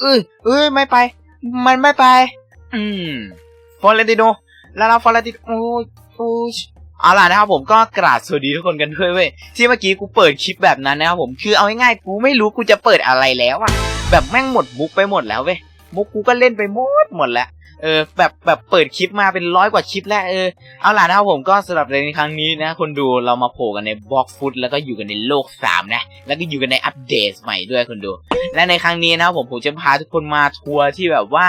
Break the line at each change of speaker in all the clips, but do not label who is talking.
เอ้ยเอ้ยไม่ไป มันไม่ไป อืมฟอร์เรนติโนแล้วเราฟอร์เรนติโนโอ้ยโอ้ยเอาล่ะนะครับผมก็กราบสวัสดีทุกคนกันด้วยเว้ยที่เมื่อกี้กูเปิดคลิปแบบนั้นนะครับผมคือเอาง่ายๆกูไม่รู้กูจะเปิดอะไรแล้วอะแบบแม่งหมดมุกไปหมดแล้วเว้ยมุกกูก็เล่นไปหมดหมดแล้ว เออแบบแบบเปิดคลิปมาเป็นร้อยกว่าคลิปแล้วเออเอาล่ะนะครับผมก็สำหรับในครั้งนี้นะ คนดูเรามาโผล่กันในบล็อกฟุตแล้วก็อยู่กันในโลกสามนะ แล้วก็อยู่กันในอัปเดตใหม่ด้วยคนดู และในครั้งนี้นะครับผมผมจะพาทุกคนมาทัวร์ที่แบบว่า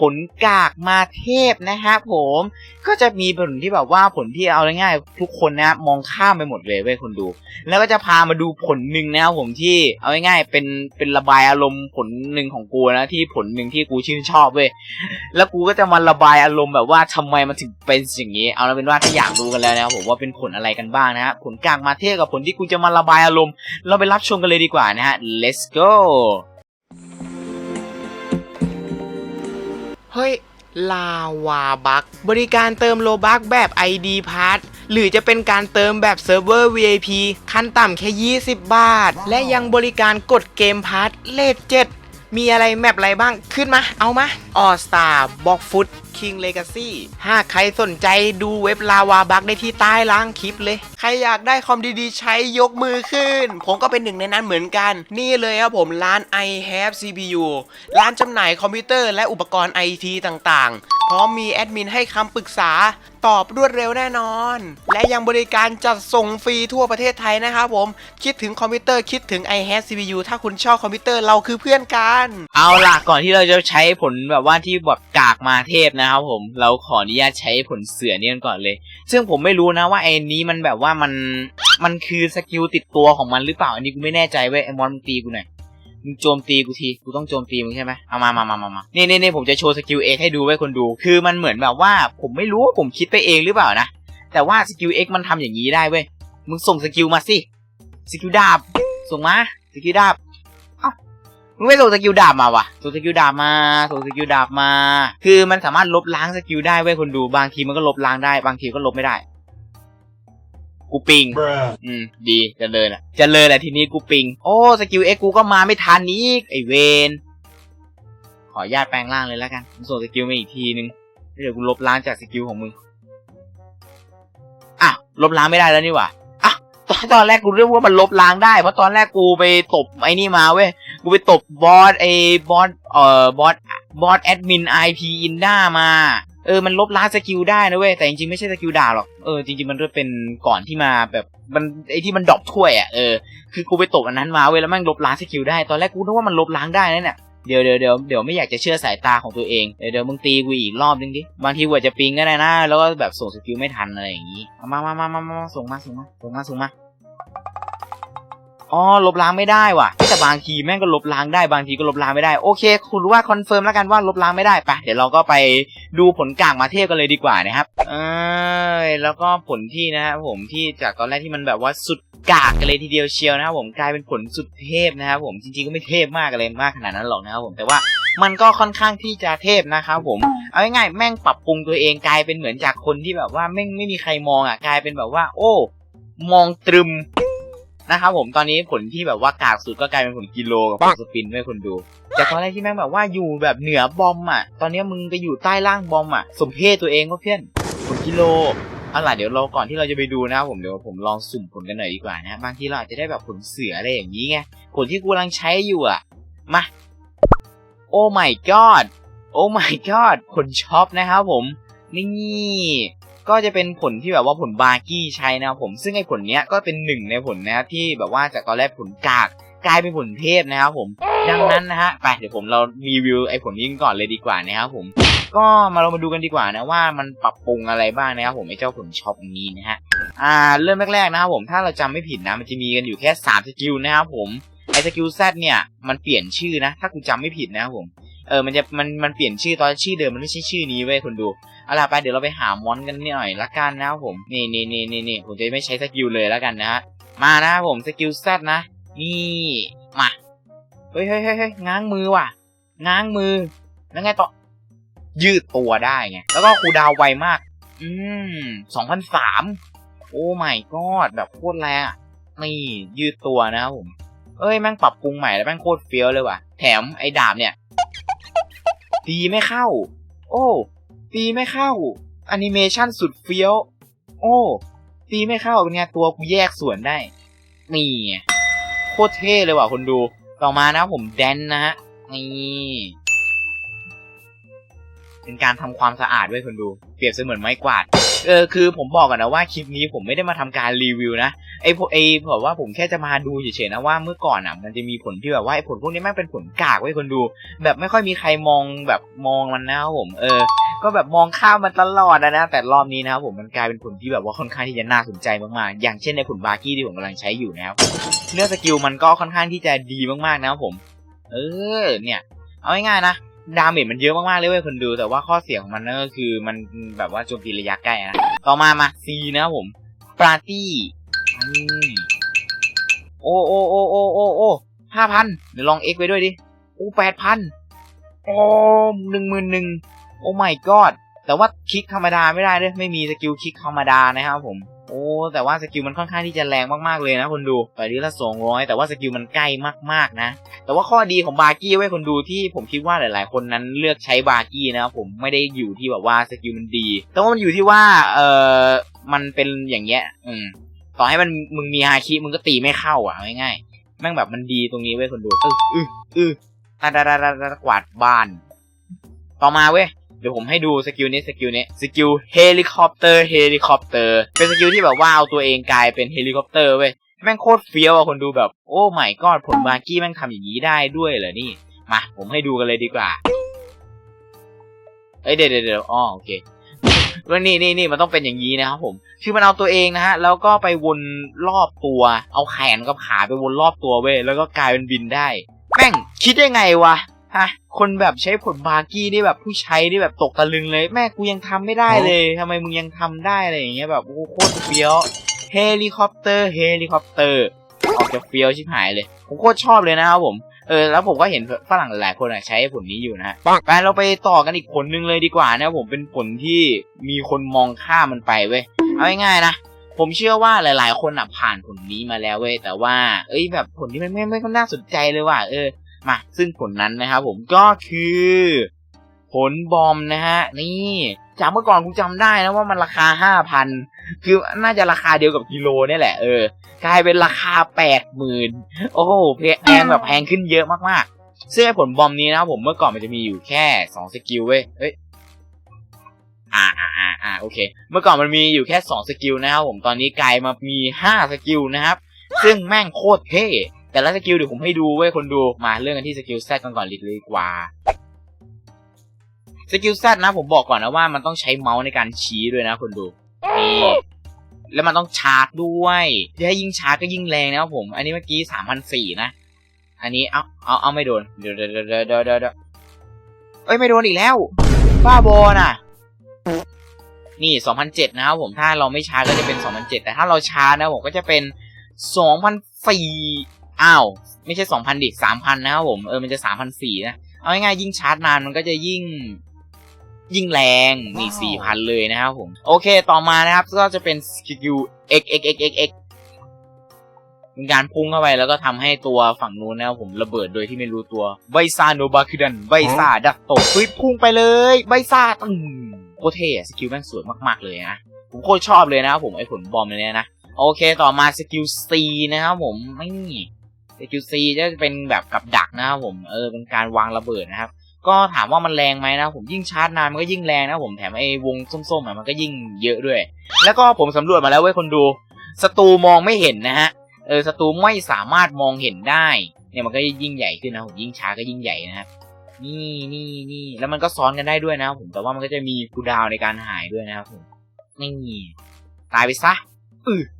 ผลกากมาเทพนะครับผม ก็จะมีผลที่แบบว่าผลที่เอาง่ายๆทุกคนนะมองข้ามไปหมดเลยเว้ยคนดู แล้วก็จะพามาดูผลหนึ่งนะครับผมที่เอาง่ายๆเป็นเป็นระบายอารมณ์ผลหนึ่งของกูนะที่ผลหนึ่งที่กูชื่นชอบเว้ยแล้วกูก็จะมาระบายอารมณ์แบบว่าทำไมมันถึงเป็นอย่งนี้ เอาเป็นว่าถ้าอยากรู้กันแล้วนะครับผมว่าเป็นผลอะไรกันบ้างนะฮะผลกางมาเทียบกับผลที่กูจะมาระบายอารมณ์ เราไปรับชมกันเลยดีกว่านะฮะ let's go
เฮ้ย ลาวาบักบริการเติมโลบักแบบ ID p a s s หรือจะเป็นการเติมแบบเซิร์ฟเวอร์ VIP ขั้นต่ำแค่ 20 บาท และยังบริการกดเกมพาร์ทเลทเจ็ดมีอะไรแมปอะไรบ้างขึ้นมา เอามาออสตาบ็อกฟุต คิงเลกาซี่หากใครสนใจดูเว็บลาวาบักได้ที่ใต้ล่างคลิปเลย ใครอยากได้คอมดีๆ ใช้ยกมือขึ้น ผมก็เป็นหนึ่งในนั้นเหมือนกัน นี่เลยครับผมร้าน i have CPU ร้านจำหน่ายคอมพิวเตอร์และอุปกรณ์ IT ต่างๆ พร้อมมีแอดมินให้คำปรึกษาตอบรวดเร็วแน่นอน และยังบริการจัดส่งฟรีทั่วประเทศไทยนะครับผม คิดถึงคอมพิวเตอร์คิดถึง i have CPU ถ้าคุณชอบคอมพิวเตอร์เราคือเพื่อนกัน
เอาล่ะ ก่อนที่เราจะใช้ผลแบบว่าที่แบบกากมาเทพนะครับผมเราขออนุญาตใช้ผลเสือเนี่ยก่อนเลย ซึ่งผมไม่รู้นะว่าไอ้นี้มันแบบว่ามันมันคือสกิลติดตัวของมันหรือเปล่าอันนี้กูไม่แน่ใจเว้ยไอ้มอนมึงตีกูหน่อยมึงโจมตีกูทีกูต้องโจมตีมึงใช่ไหมเอามามามามามานี่นี่นี่ผมจะโชว์สกิลเอ็กให้ดูไว้คนดู คือมันเหมือนแบบว่าผมไม่รู้ว่าผมคิดไปเองหรือเปล่านะแต่ว่าสกิลเอ็กมันทำอย่างนี้ได้เว้ยมึงส่งสกิลมาสิสกิลดาบส่งมาสกิลดาบ มึงไม่ส่งสกิลดาบมาวะส่งสกิลดาบมาส่งสกิลดาบมา คือมันสามารถลบล้างสกิลได้เว้ยคนดูบางทีมันก็ลบล้างได้ บางทีก็ลบไม่ได้ กูปิง อืม ดีเจะเลยน่ะเจะเลยแหละทีนี้กูปิง โอ้สกิลเอ็กกูก็มาไม่ทันนี้ไอเวนขออนุญาตแปลงร่างเลยแล้วกันมึงส่งสกิลมาอีกทีนึงแล้วเดี๋ยวกูลบล้างจากสกิลของมึงอะลบล้างไม่ได้แล้วนี่หว่าอะ ตอนตอนแรกกูเรื่องว่ามันลบล้างได้ เพราะตอนแรกกูไปตบไอ้นี่มาเว้ย กูไปตบบอสไอ้บอสเอ่อบอสบอสแอดมินไอพีอินด้ามา เออมันลบล้างสกิลได้นะเว้ย แต่จริงๆไม่ใช่สกิลด่าหรอก เออจริงๆมันก็เป็นก่อนที่มาแบบมันไอ้ที่มันดรอปถ้วยอะเออ คือกูไปตบอันนั้นมาเว้ยแล้วม่งลบล้างสกิลได้ ตอนแรกกูนึกว่ามันลบล้างได้นะเนี่ย เดี๋ยวเดี๋ยวเดี๋ยวเดี๋ยวไม่อยากจะเชื่อสายตาของตัวเองเดี๋ยวเดี๋ยวมึงตีกูอีกรอบนึงดิบางทีกูอาจะปิงก็ได้นะ แล้วก็แบบส่งสกิลไม่ทันอะไรอย่างงี้มามามามามาส่งมาส่งมาส่งมาส่งมาอ๋อลบล้างไม่ได้ว่ะแต่บางทีแม่งก็ลบล้างได้บางทีก็ลบล้างไม่ได้โอเค คุณรู้ว่าคอนเฟิร์มแล้วกันว่าลบล้างไม่ได้ไปเดี๋ยวเราก็ไปดูผลกลางมาเทียบกันเลยดีกว่านะครับเอยแล้วก็ผลที่นะครับผมที่จากตอนแรกที่มันแบบว่าสุด กากกันเลยทีเดียวเชียวนะครับผมกลายเป็นผลสุดเทพนะครับผมจริงๆก็ไม่เทพมากอะไรมากขนาดนั้นหรอกนะครับผมแต่ว่ามันก็ค่อนข้างที่จะเทพนะครับผมเอาง่ายๆแม่งปรับปรุงตัวเองกลายเป็นเหมือนจากคนที่แบบว่าแม่งไม่มีใครมองอะกลายเป็นแบบว่า โอ้ มองตรึมนะครับผมตอนนี้ผลที่แบบว่ากากสุดก็กลายเป็นผลกิโลกับผลสปินไม่คนดูจากตอนแรกที่แม่งแบบว่าอยู่แบบเหนือบอมอะ ตอนนี้มึงไปอยู่ใต้ล่างบอมอะ สมเพศตัวเองว่าเพื่อนผลกิโล เอาล่ะเดี๋ยวเราก่อนที่เราจะไปดูนะครับผมเดี๋ยวผมลองสุ่มผลกันหน่อยดีกว่านะบางทีเราอาจจะได้แบบผลเสืออะไรอย่างนี้ไงผลที่กูกำลังใช้อยู่อะมาโอ้ my god โอ้ my god ผลช็อปนะครับผมนี่ก็จะเป็นผลที่แบบว่าผลบาร์กี้ใช้นะครับผมซึ่งไอ้ผลเนี้ยก็เป็นหนึ่งในผลนะครับที่แบบว่าจากตอนแรกผลกากกลายเป็นผลเทพนะครับผม ดังนั้นนะฮะไปเดี๋ยวผมเรารีวิวไอ้ผลนี้ก่อนเลยดีกว่านะครับผม ก็มาเรามาดูกันดีกว่านะว่ามันปรับปรุงอะไรบ้างนะครับผมไอ้เจ้าผลช็อปนี้นะฮะอ่าเริ่มแรกๆนะครับผมถ้าเราจำไม่ผิดนะมันจะมีกันอยู่แค่3สกิลนะครับผมไอ้สกิลแซเนี่ยมันเปลี่ยนชื่อนะ ถ้ากูจำไม่ผิดนะครับผมเออมันจะมันมันเปลี่ยนชื่อตอนชื่อเดิมมันไม่ใช่ชื่อนี้เว้ยคนดูเอาล่ะไปเดี๋ยวเราไปหามอนกันนิดหน่อยละกันนะครับผมนี่นี่นี่นี่นี่ผมจะไม่ใช้สกิลเลยละกันนะฮะมานะครับผมสกิลแซดนะ นี่มาเฮ้ยเฮ้ยเฮ้ยเฮ้ยง้างมือว่ะง้างมือแล้วไงต่อ ยืดตัวได้ไง แล้วก็คูดาวไวมาก อืมสองพันสามโอ้ไม่กอดแบบโคตรแรงนี่ยืดตัวนะครับผม เอ้ยแม่งปรับปรุงใหม่แล้วแม่งโคตรเฟี้ยวเลยว่ะ แถมไอ้ดาบเนี่ย ตีไม่เข้า โอ้ ตีไม่เข้าแอนิเมชันสุดเฟี้ยว โอ้ ตีไม่เข้าเป็นไงตัวกูแยกส่วนได้ นี่โคตรเท่เลยว่ะคนดู ต่อมานะผมแดนนะฮะ นี่ เป็นการทำความสะอาดไว้ยคนดู เปรียบเสมือนไม้กวาด เออคือผมบอกกันนะว่าคลิปนี้ผมไม่ได้มาทำการรีวิวนะไอ้ไอ้ผมว่าผมแค่จะมาดูเฉยๆนะว่าเมื่อก่อนอะมันจะมีผลที่แบบว่าไอ้ผลพวกนี้แม่งเป็นผลกากไว้ยคนดู แบบไม่ค่อยมีใครมองแบบมองมันนะครับผม เออ ก็แบบมองข้ามมันตลอดนะนะแต่รอบนี้นะครับผมมันกลายเป็นผลที่แบบว่าค่อนข้างที่จะน่าสนใจมากๆอย่างเช่นในผลบาร์กี้ที่ผมกำลังใช้อยู่นะครับเรื่อสกิลมันก็ค่อนข้างที่จะดีมากๆนะครับผม เออ เนี่ย เอาง่ายๆนะ ดาเมจมันเยอะมากๆเลยเว้ยคนดูแต่ว่าข้อเสียของมันนั่นก็คือมันแบบว่าโจมตีระยะใกล้นะต่อมามาซีนะครับผมปาร์ตี้โอ้โอ้โอ้โอ้โอ้โอ้ห้าพันเดี๋ยวลองเอ็กไปด้วยดิโอ้แปดพันโอ้หนึ่งหมื่นหนึ่งโอ้ไม่กอด แต่ว่าคลิกธรรมดาไม่ได้เลยไม่มีสกิลคลิกธรรมดานะครับผมโอ้แต่ว่าสกิลมันค่อนข้างที่จะแรงมากๆเลยนะคนดูไปทีละสองร้อยแต่ว่าสกิลมันใกล้มากๆนะ แต่ว่าข้อดีของบาร์กี้ไว้ยคนดูที่ผมคิดว่าหลาย ๆ คนนั้นเลือกใช้บาร์กี้นะครับผมไม่ได้อยู่ที่แบบว่าสกิลมันดี แต่ว่ามันอยู่ที่ว่าเออมันเป็นอย่างเงี้ยอืมต่อให้มันมึงมีฮาคิมึงก็ตีไม่เข้าอะง่ายๆแม่งแบบมันดีตรงนี้เว้ยคนดูอึอึอึตาดาดาดาดากวาดบ้าน ต่อมาเว้ย เดี๋ยวผมให้ดูสกิลนี้สกิลนี้สกิลเฮลิคอปเตอร์เฮลิคอปเตอร์เป็นสกิลที่แบบว่าเอาตัวเองกลายเป็นเฮลิคอปเตอร์เว้ยแม่งโคตรเฟี้ยวอะคนดูแบบโอ้ไม่กอดผลบากี้แม่งทำอย่างนี้ได้ด้วยเหรอนี่มาผมให้ดูกันเลยดีกว่าเอ้ยเดี๋ยวเดี๋ยวเดี๋ยวอ๋อโอเคว่านี่นี่นี่มันต้องเป็นอย่างนี้นะครับผมคือมันเอาตัวเองนะฮะแล้วก็ไปวนรอบตัว เอาแขนกับขาไปวนรอบตัวเว้ยแล้วก็กลายเป็นบินได้ แม่งคิดได้ไงวะ ฮะคนแบบใช้ผลบาร์กี้นี่แบบผู้ใช้นี่แบบตกตะลึงเลย แม่กูยังทำไม่ได้เลยทำไมมึงยังทำได้อะไรอย่างเงี้ยแบบโอ้โหโคตรเฟี้ยวเฮลิคอปเตอร์ เฮลิคอปเตอร์ออกจะเฟี้ยวชิบหายเลย ผมโคตรชอบเลยนะครับผมเออแล้วผมก็เห็นฝรั่งหลายคนอะใช้ผลนี้อยู่นะฮะไปเราไปต่อกันอีกผลหนึ่งเลยดีกว่านะครับผมเป็นผลที่มีคนมองข้ามมันไปเว้ยเอาง่ายๆนะผมเชื่อว่าหลาย ๆ คนอะผ่านผลนี้มาแล้วเว้ยแต่ว่า เอ้ยแบบผลที่มันไม่ไม่ก็น่าสนใจเลยว่ะเออ มาซึ่งผลนั้นนะครับผมก็คือ ผลบอมนะฮะนี่จากเมื่อก่อนกูจำได้นะว่ามันราคาห้าพันคือน่าจะราคาเดียวกับกิโลนี่แหละเออกลายเป็นราคาแปดหมื่นโอ้โหแพงแบบแพงขึ้นเยอะมากๆซึ่งผลบอมนี้นะครับผมเมื่อก่อนมันจะมีอยู่แค่สองสกิลเว้ยเอ้ยอ่าอ่าอ่าอ่าโอเค เมื่อก่อนมันมีอยู่แค่สองสกิลนะครับผมตอนนี้กลายมามีห้าสกิลนะครับ ซึ่งแม่งโคตรเท่ แต่ละสกิลเดี๋ยวผมให้ดูเว้ยคนดูมาเรื่องกันที่สกิลแซดกันก่อนเลยดีกว่าสกิลแซดนะผมบอกก่อนนะว่ามันต้องใช้เมาส์ในการชี้ด้วยนะคนดูนี่แล้วมันต้องชาร์จด้วยถ้ายิ่งชาร์จก็ยิ่งแรงนะครับผม อันนี้เมื่อกี้สามพันสี่นะ อันนี้เอาเอาเอาไม่โดนเดี๋ยวเดี๋ยวเดี๋ยวเดี๋ยวเอ้ยไม่โดนอีกแล้ว บ้าบอน่ะ นี่2007นเจ็ดนะครับผมถ้าเราไม่ชาร์จก็จะเป็น2007แต่ถ้าเราชาร์จนะผมก็จะเป็น2004อ้าว ไม่ใช่2,000ดิ3,000นะครับผม เออ มันจะ3,004นะ เอาง่ายๆยิ่งชาร์จนานมันก็จะยิ่งยิ่งแรงนี่4,000เลยนะครับผม โอเคต่อมานะครับ ก็จะเป็นสกิล x x x x x เป็นการพุ่งเข้าไปแล้วก็ทำให้ตัวฝั่งนู้นนะครับผมระเบิดโดยที่ไม่รู้ตัวไบซาโนบาคิดันไบซาดักตกปึ๊บพุ่งไปเลยไบซาตึ้งโคตรเท่อะสกิลแม่งสวยมากๆเลยนะผมโคตรชอบเลยนะครับผมไอ้ผลบอมอันเนี้ยนะ โอเคต่อมาสกิล C นะครับผมไม่ สกิล C จะเป็นแบบกับดักนะครับผมเออเป็นการวางระเบิดนะครับ ก็ถามว่ามันแรงไหมนะผมยิ่งชาร์จนานมันก็ยิ่งแรงนะผมแถมไอ้วงส้มๆมันก็ยิ่งเยอะด้วย แล้วก็ผมสำรวจมาแล้วเว้ยคนดูศัตรูมองไม่เห็นนะฮะเออศัตรูไม่สามารถมองเห็นได้เนี่ยมันก็ยิ่งใหญ่ขึ้นนะผมยิ่งช้าก็ยิ่งใหญ่นะครับนี่นี่นี่แล้วมันก็ซ้อนกันได้ด้วยนะผมแต่ว่ามันก็จะมีคูดาวในการหายด้วยนะครับผมนี่ตายไปซะ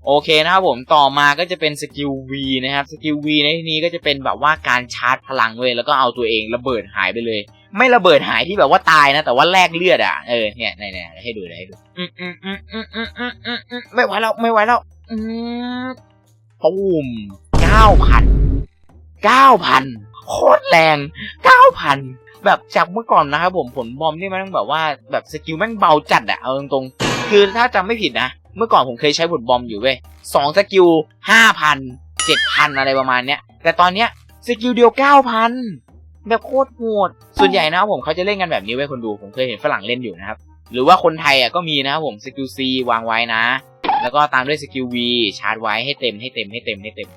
โอเคนะครับผมต่อมาก็จะเป็นสกิลวีนะครับสกิลวีในที่นี้ก็จะเป็นแบบว่าการชาร์จพลังเลยแล้วก็เอาตัวเองระเบิดหายไปเลย ไม่ระเบิดหายที่แบบว่าตายนะ แต่ว่าแลกเลือดอะเออเนี่ยไหนๆให้ดูให้ดูไม่ไหวแล้วไม่ไหวแล้วตูมเก้าพันเก้าพันโคตรแรงเก้าพันแบบจากเมื่อก่อนนะครับผมผลบอมนี่มันแบบว่าแบบสกิลแม่งเบาจัดอะเอาตรงๆคือถ้าจำไม่ผิดนะ เมื่อก่อนผมเคยใช้ผลบอมอยู่เว้ยสองสกิลห้าพันเจ็ดพันอะไรประมาณเนี้ย แต่ตอนเนี้ยสกิลเดียวเก้าพันแบบโคตรโหด ส่วนใหญ่นะครับผมเขาจะเล่นกันแบบนี้ไว้ยคนดู ผมเคยเห็นฝรั่งเล่นอยู่นะครับ หรือว่าคนไทยอะก็มีนะครับผมสกิล C วางไว้นะ แล้วก็ตามด้วยสกิล V ชาร์จไว้ให้เต็มให้เต็มให้เต็มให้เต็ม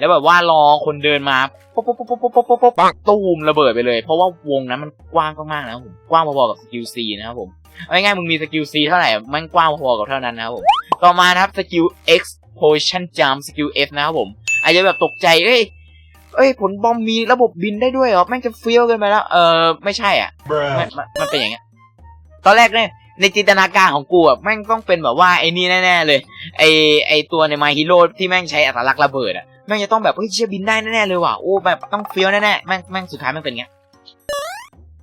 แล้วแบบว่ารอคนเดินมาปุ๊บปุ๊บปุ๊บปุ๊บปุ๊บปุ๊บปุ๊บตูมระเบิดไปเลย เพราะว่าวงนั้นมันกว้างมากๆนะครับผมกว้างพอๆกับสกิลซีนะครับผมเอาง่ายๆมึงมีสกิลซีเท่าไหร่มันกว้างพอๆกับเท่านั้นนะครับผมต่อมานะครับสกิล X Potion Jump สกิล F นะครับผม อาจจะแบบตกใจเอ้ยเอ้ยผลบอมมีระบบบินได้ด้วยเหรอแม่งจะเฟี้ยวกันไปแล้ว เออไม่ใช่อะมันมันเป็นอย่างเงี้ยตอนแรกเนี่ย ในจินตนาการของกูอะแม่งต้องเป็นแบบว่าไอ้นี่แน่ๆเลย ไอไอตัวในมาฮีโร่ที่แม่งใช้อัตลักษณ์ระเบิดอะแม่งจะต้องแบบเฮ้ยเชี่ยบินได้แน่ๆเลยว่ะโอ้แบบต้องเฟี้ยวแน่ๆแม่งแม่งสุดท้ายแม่งเป็นอย่างเงี้ย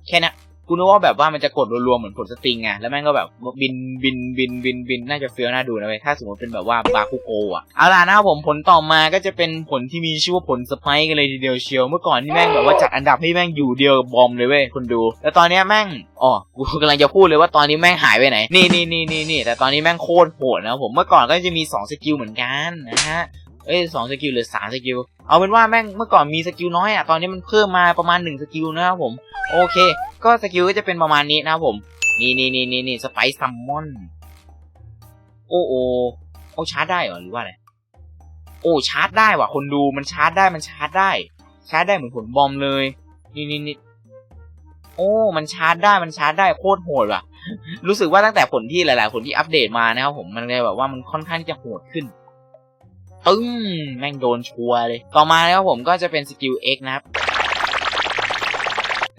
แค่นั้น กูนึกว่าแบบว่ามันจะกดรวมๆเหมือนผลสตริงไงแล้วแม่งก็แบบบินบินบินบินบินน่าจะเฟี้ยวน่าดูนะเว้ยถ้าสมมติเป็นแบบว่าบาคุโกะเอาล่ะนะครับผมผลต่อมาก็จะเป็นผลที่มีชื่อว่าผลสไปค์กันเลยทีเดียวเชียว เมื่อก่อนที่แม่งแบบว่าจัดอันดับให้แม่งอยู่เดียวบอมเลยเว้ยคนดู แล้วตอนเนี้ยแม่งอ๋อกูกำลังจะพูดเลยว่าตอนนี้แม่งหายไปไหนนี่นี่นี่นี่นี่แต่ตอนนี้แม่งโคตรโหดนะผมเมื่อก่อนก็จะมีสองสกิลเหมือนกันนะฮะเอ้ยสองสกิลหรือสามสกิล เอาเป็นว่าแม่งเมื่อก่อนมีสกิลน้อยอะตอนนี้มันเพิ่มมาประมาณหนึ่งสกิลนะครับผมโอเค ก็สกิลก็จะเป็นประมาณนี้นะครับผมนี่นี่นี่นี่นี่สไปซ์ซัมมอนโอ้โอโอ้ชาร์จได้เหรอหรือว่าอะไรโอ้ชาร์จได้ว่ะคนดูมันชาร์จได้มันชาร์จได้ ชาร์จได้เหมือนผลบอมเลย นี่นี่นี่โอ้มันชาร์จได้มันชาร์จได้โคตรโหดว่ะ รู้สึกว่าตั้งแต่ผลที่หลาย ๆ ผลที่อัปเดตมานะครับผมมันเลยแบบว่ามันค่อนข้างที่จะโหดขึ้น ตึ้งแม่งโดนชัวร์เลย ต่อมานะครับผมก็จะเป็นสกิล X นะครับ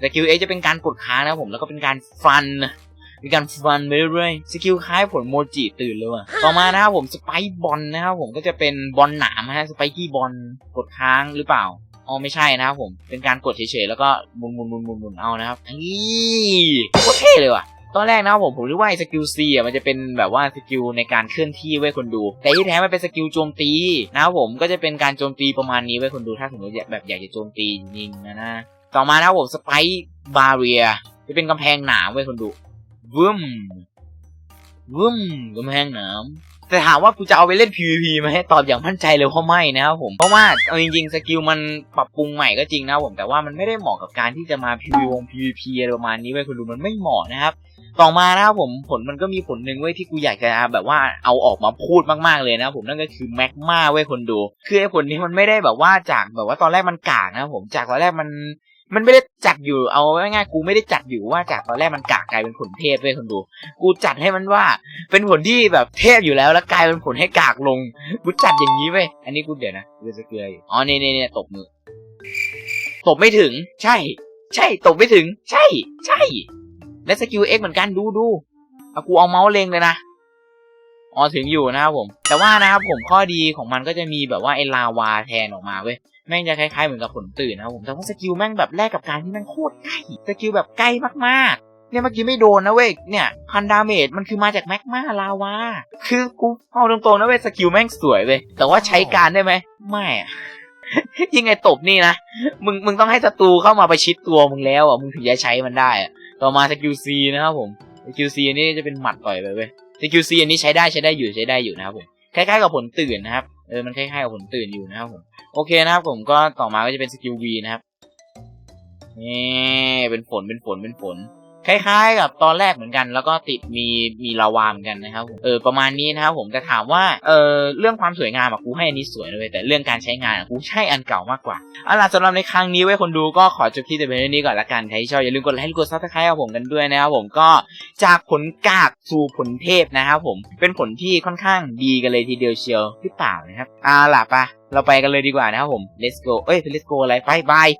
สกิล X จะเป็นการกดค้างนะครับผมแล้วก็เป็นการฟันมีการฟันไปเรื่อยๆสกิลคล้ายผลโมจิตื่นเลยว่ะต่อมานะครับผมสไปบอลนะครับผมก็จะเป็นบอลหนามนะฮะสไปกี้บอลกดค้างหรือเปล่าอ๋อไม่ใช่นะครับผมเป็นการกดเฉยๆแล้วก็หมุนหมุนหมุนหมุนหมุนเอานะครับนี่โคตรเท่เลยว่ะ ตอนแรกนะครับผมผมรู้ว่าไอ้สกิล C อะมันจะเป็นแบบว่าสกิลในการเคลื่อนที่ไว้คนดู แต่ที่แท้มันเป็นสกิลโจมตีนะครับผมก็จะเป็นการโจมตีประมาณนี้ไว้คนดูถ้าสมมติแบบอยากจะโจมตีจริงๆนะนะต่อมานะครับผมสไปบาเรียจะเป็นกำแพงหนามไว้คนดูวึมวึมกำแพงหนามแต่ถามว่ากูจะเอาไปเล่น PVP ไหมตอบอย่างมั่นใจเลยว่าไม่นะครับผม เพราะว่าเอาจริงๆ สกิลมันปรับปรุงใหม่ก็จริงนะครับผม แต่ว่ามันไม่ได้เหมาะกับการที่จะมา PVP วง PVP อะไรประมาณนี้ไว้ยคนดูมันไม่เหมาะนะครับ ต่อมานะครับผมผลมันก็มีผลหนึ่งเว้ยที่กูอยากจะแบบว่าเอาออกมาพูดมากๆเลยนะผมนั่นก็คือแมกมาเว้ยคนดู คือไอ้ผลนี้มันไม่ได้แบบว่าจากแบบว่าตอนแรกมันกากนะผมจากตอนแรกมันมันไม่ได้จัดอยู่เอาง่ายๆกูไม่ได้จัดอยู่ว่าจากตอนแรกมันกากกลายเป็นผลเทพเว้ยคนดู กูจัดให้มันว่า เป็นผลที่แบบเทพอยู่แล้วแล้วกลายเป็นผลให้กากลงกูจัดอย่างนี้เว้ยอันนี้กูเดี๋ยวนะกูจะเกลืออยู่อ๋อนี่นี่นี่ตบมือตบไม่ถึง ใช่ ใช่ตบไม่ถึง ใช่ ใช่ และสกิล X เหมือนกันดูดูอากูเอาเมาส์เล็งเลยนะอ๋อถึงอยู่นะครับผม แต่ว่านะครับผมข้อดีของมันก็จะมีแบบว่าไอ้ลาวาแทนออกมาเว้ยแม่งจะคล้ายๆเหมือนกับผลตื่นนะครับผมแต่ว่าสกิลแม่งแบบแลกกับการที่แม่งโคตรใกล้สกิลแบบใกล้มากๆ เนี่ยเมื่อกี้ไม่โดนนะเว้ยเนี่ยพันดาเมจมันคือมาจากแมกมาลาวาคือกูเอาตรงๆนะเว้ยสกิลแม่งสวยเว้ยแต่ว่าใช้การได้ไหมไม่อะยังไงตบนี่นะมึงมึงต้องให้ศัตรูเข้ามาประชิดตัวมึงแล้วอะมึงถึงจะใช้มันได้อะ ต่อมาสกิลซีนะครับผมสกิลซีอันนี้จะเป็นหมัดต่อยไปเว้ยสกิลซีอันนี้ใช้ได้ใช้ได้อยู่ใช้ได้อยู่นะครับผมคล้ายๆกับผลตื่นนะครับเออมันคล้ายๆกับผลตื่นอยู่นะครับผมโอเคนะครับผมก็ต่อมาก็จะเป็นสกิลวีนะครับนี่เป็นฝนเป็นฝนเป็นฝน คล้ายๆ กับตอนแรกเหมือนกัน แล้วก็ติดมีมีลาวาเหมือนกันนะครับผมเออประมาณนี้นะครับผมแต่ถามว่าเออเรื่องความสวยงามอะกูให้อันนี้สวยเลยแต่เรื่องการใช้งานอะกูใช่อันเก่ามากกว่าเอาล่ะสำหรับในครั้งนี้ไว้คนดูก็ขอจบที่แต่เพียงเท่านี้ก่อนละกันใครที่ชอบอย่าลืมกดไลค์กดซับสไครต์กับผมกันด้วยนะครับผมก็จากผลกากสู่ผลเทพนะครับผมเป็นผลที่ค่อนข้างดีกันเลยทีเดียวเชียวหรือเปล่านะครับเอาล่ะปะเราไปกันเลยดีกว่านะครับผม let's go เอ้ย let's go อะไรไปบาย